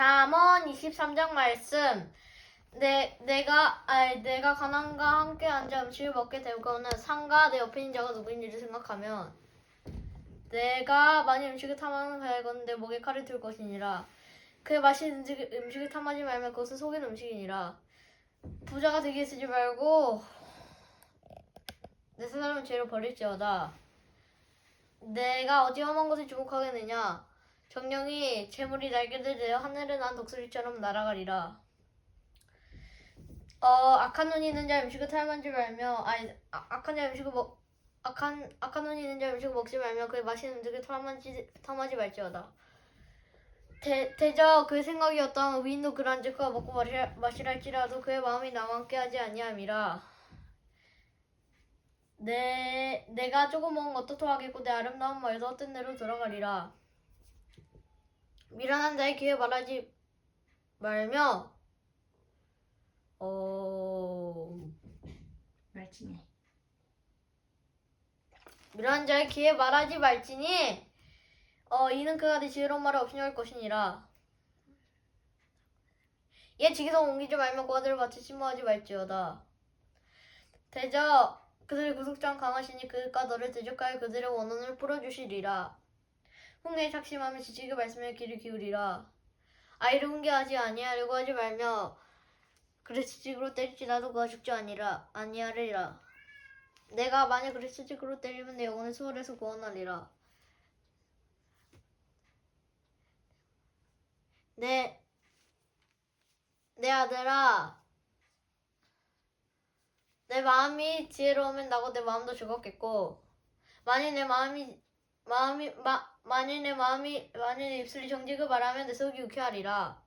잠언 23장 말씀. 내, 내가, 아니, 내가 가난과 함께 앉아 음식을 먹게 되고는 상가 내 옆에 있는 자가 누구인지를 생각하면 내가 많이 음식을 탐하는 내 목에 칼을 들 것이니라. 그의 맛있는 음식, 음식을 탐하지 말면 그것은 속인 음식이니라. 부자가 되게 쓰지 말고 내 사람은 죄를 버릴지어다. 내가 어디 험한 것에 주목하겠느냐? 정령이 재물이 날개를 내어 하늘에 난 독수리처럼 날아가리라. 어 악한 눈이 있는 자 음식을 탐하지 말며 아니 아, 악한 자 음식을 먹 악한 악한 눈이 있는 자 음식을 먹지 말며 그의 맛있는 음식을 탐하지 탐하지 말지어다. 대, 대저 그의 생각이 어떠한 위인도 그러한즉 그가 먹고 마시라, 마시랄지라도 그의 마음이 나와 함께 하지 아니함이라. 내 내가 조금 먹은 것도 토하겠고 내 아름다운 말도 헛된 대로 돌아가리라. 미련한 자의 기회 말하지 말며 어 말지네. 미련한 자의 기회 말하지 말지니 어 이는 그가 내 지혜로운 말을 없이할 것이니라. 얘 지기성 옮기지 말며 고아들을 같이 침모하지 말지어다. 대저 그들의 구속장 강하시니 그가 너를 대적하여 그들의 원혼을 풀어주시리라. 훈계에 착심하며 지식의 말씀에 귀를 기울이라. 아이를 훈계하지 아니하려고 하지 말며 그를 지식으로 때릴지라도 그가 죽지 아니라 아니하리라. 내가 만약 그를 지식으로 때리면 내 영혼을 수월에서 구원하리라. 내, 내 아들아, 내 마음이 지혜로우면 나고 내 마음도 즐겁겠고, 만일 내 마음이, 마음이, 마, 내 마음이, 내 입술이 정직을 말하면 내 속이 유쾌하리라.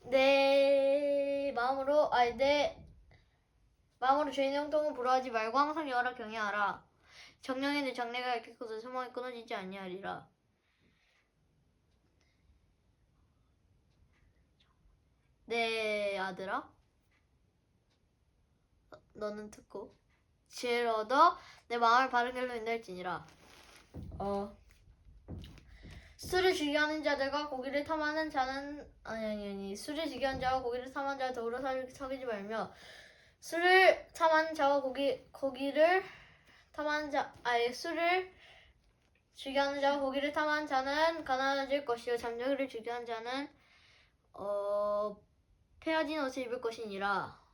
내 마음으로, 아니, 내 마음으로 죄인의 형통을 부러워하지 말고 항상 여호라 경외하라. 정령이 내 장래가 얇겠고 내 소망이 끊어지지 아니하리라. 내 아들아, 어, 너는 듣고 지혜를 얻어 내 마음을 바른 길로 인도할지니라. 어. 술을 즐겨하는 자들과 고기를 탐하는 자는 아니 아니 아니 술을 즐겨하는 자와 고기를 탐하는 자와 더불어 사- 사귀지 말며 술을 탐하는 자와 고기 고기를 탐하는 자 아니 술을 즐겨하는 자와 고기를 탐하는 자는 가난해질 것이요 잠자기를 즐겨하는 자는 어 폐어진 옷을 입을 것이니라.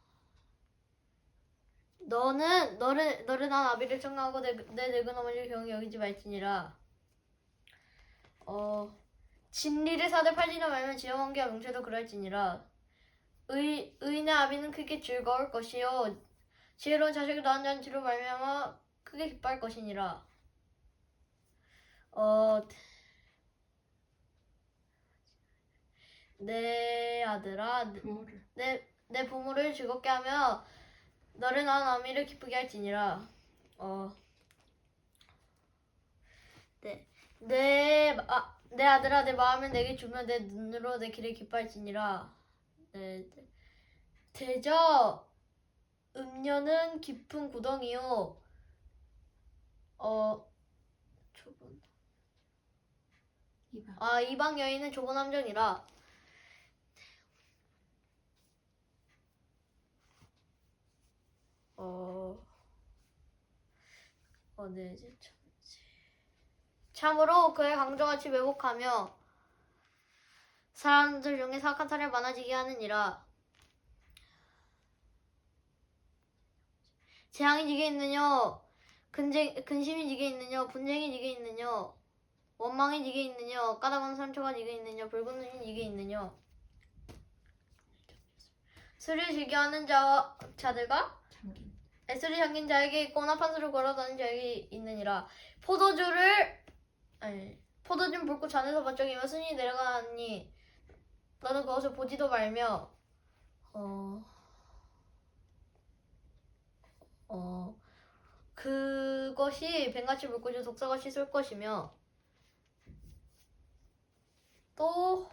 너는 너를 너를 난 아비를 청하고 내, 내 늙은 어머니를 경히 여기지 말지니라. 어 진리를 사대 팔지나 말면 지혜왕기와 명체도 그럴지니라. 의 의인의 아비는 크게 즐거울 것이요 지혜로운 자식을 낳은 자는 뒤로 말미암아 크게 기뻐할 것이니라. 어, 내 아들아. 내, 내 부모를 즐겁게 하며 너를 낳은 어미를 기쁘게 할지니라. 어, 네, 내, 아, 내 아들아, 내 마음을 내게 주면 내 눈으로 내 길을 기뻐할지니라. 네, 네. 대저 음녀는 깊은 구덩이요. 어, 좁은. 이방. 아, 이방 여인은 좁은 함정이라. 어, 어, 네, 이제 천지. 참으로 그의 강조같이 왜곡하며 사람들 중에 사악한 사람이 많아지게 하느니라. 재앙이 지게 있느냐? 근쟁, 근심이 지게 있느냐? 분쟁이 지게 있느냐? 원망이 지게 있느냐? 까다로운 상처가 지게 있느냐? 붉은 눈이 지게 있느냐? 술을 즐겨하는 자, 자들과. 애술이 잠긴 자에게 있고 나판수를 걸어다니는 자에게 있느니라. 포도주를 아니 포도주는 붉고 잔에서 번쩍이며 순이 내려가니 너는 그것을 보지도 말며 어. 어, 그것이 뱀같이 물고지 독사같이 쏠 것이며 또 또,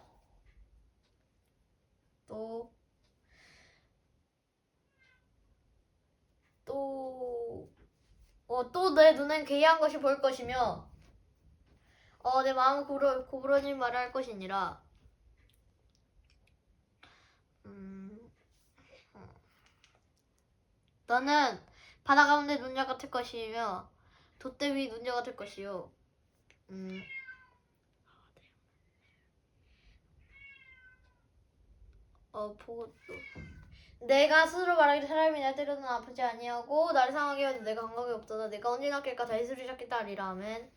어, 또 내 눈엔 괴이한 것이 보일 것이며 어, 내 마음은 고러, 고부러진 말을 할 것이니라 음, 어. 너는 바다 가운데 눈녀 같을 것이며 돛대 위 눈녀 같을 것이요 음. 어 보고 또 내가 스스로 말하기를 사람이 날 때려도 아프지 아니하고 나를 상하게 해도 내가 감각이 없도다 내가 언제나 다시 소리 잡겠다. 하리라 아멘